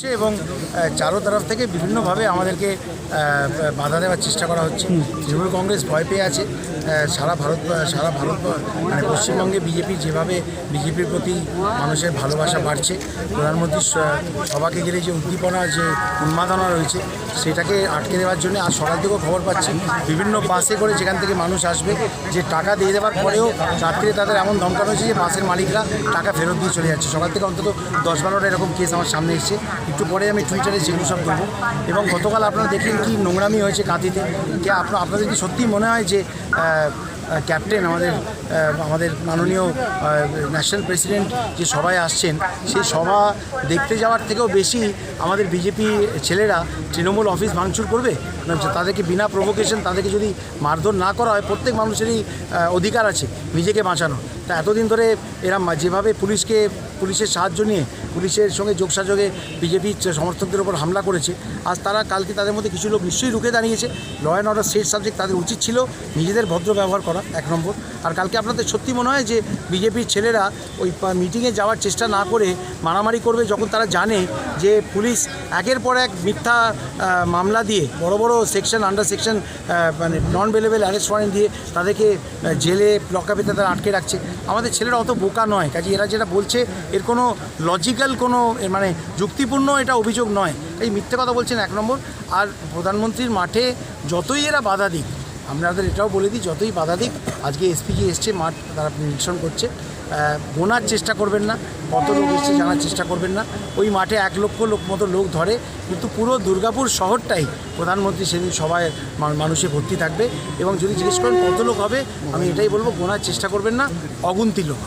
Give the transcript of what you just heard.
হচ্ছে এবং চারো তরফ থেকে বিভিন্নভাবে আমাদেরকে বাধা দেওয়ার চেষ্টা করা হচ্ছে। তৃণমূল কংগ্রেস ভয় পেয়ে আছে। সারা ভারত সারা ভারত মানে পশ্চিমবঙ্গে বিজেপি যেভাবে বিজেপির প্রতি মানুষের ভালোবাসা বাড়ছে প্রধানমন্ত্রীর স- সভাকে ঘিরে যে উদ্দীপনা যে উন্মাদনা রয়েছে সেটাকে আটকে দেওয়ার জন্য আর সকাল থেকেও খবর পাচ্ছি বিভিন্ন বাসে করে যেখান থেকে মানুষ আসবে যে টাকা দিয়ে দেওয়ার পরেও রাত্রে তাদের এমন ধমকানো হয়েছে যে বাসের মালিকরা টাকা ফেরত দিয়ে চলে যাচ্ছে। সকাল থেকে অন্তত দশ বারোটা এরকম কেস আমার সামনে এসেছে। একটু পরে আমি টুইটারে সেগুলো সব দেবো এবং গতকাল আপনারা দেখলেন কি নোংরামি হয়েছে কাঁথিতে। কে আপনার, আপনাদের কি সত্যি মনে হয় যে ক্যাপ্টেন আমাদের আমাদের মাননীয় ন্যাশনাল প্রেসিডেন্ট যে সভায় আসছেন, সেই সভা দেখতে যাওয়ার থেকেও বেশি আমাদের বিজেপি ছেলেরা তৃণমূল অফিস ভাঙচুর করবে? তাদেরকে বিনা প্রভোকেশন তাদেরকে যদি মারধর না করা হয়, প্রত্যেক মানুষেরই অধিকার আছে নিজেকে বাঁচানো তা এতদিন ধরে এরা যেভাবে পুলিশকে, পুলিশের সাহায্য নিয়ে, পুলিশের সঙ্গে যোগসাযোগে বিজেপির সমর্থকদের উপর হামলা করেছে, আজ তারা কালকে তাদের মধ্যে কিছু লোক নিশ্চয়ই রুখে দাঁড়িয়েছে। Law and order state subject তাদের উচিত ছিল নিজেদের ভদ্র ব্যবহার করা। এক নম্বর। আর কালকে আপনাদের সত্যি মনে হয় যে বিজেপির ছেলেরা ওই মিটিংয়ে যাওয়ার চেষ্টা না করে মারামারি করবে যখন তারা জানে যে পুলিশ একের পর এক মিথ্যা মামলা দিয়ে বড় বড় সেকশন, আন্ডার সেকশন মানে নন বেলেবেল অ্যারেস্ট ওয়ারেন্ট দিয়ে তাদেরকে জেলে লকআপে তাদের আটকে রাখছে। আমাদের ছেলেরা অত বোকা নয়, কাজে এরা যেটা বলছে, এর কোনো লজিক্যাল কোনো মানে যুক্তিপূর্ণ এটা অভিযোগ নয়। এই মিথ্যে কথা বলছেন এক নম্বর। আর প্রধানমন্ত্রীর মাঠে যতই এরা বাধা দিক আপনাদের এটাও বলে দিই, যতই বাধা দিক, আজকে এসপি এসপিজি এসছে, মাঠ তারা নিরীক্ষণ করছে। গোনার চেষ্টা করবেন না, কত লোক এসছে জানার চেষ্টা করবেন না। ওই মাঠে এক লক্ষ লোক মতো লোক ধরে, কিন্তু পুরো দুর্গাপুর শহরটাই প্রধানমন্ত্রী সেদিন সবাই মানুষে ভর্তি থাকবে। এবং যদি জিজ্ঞেস করেন কত লোক হবে, আমি এটাই বলব গোনার চেষ্টা করবেন না, অগুন্তি লোক।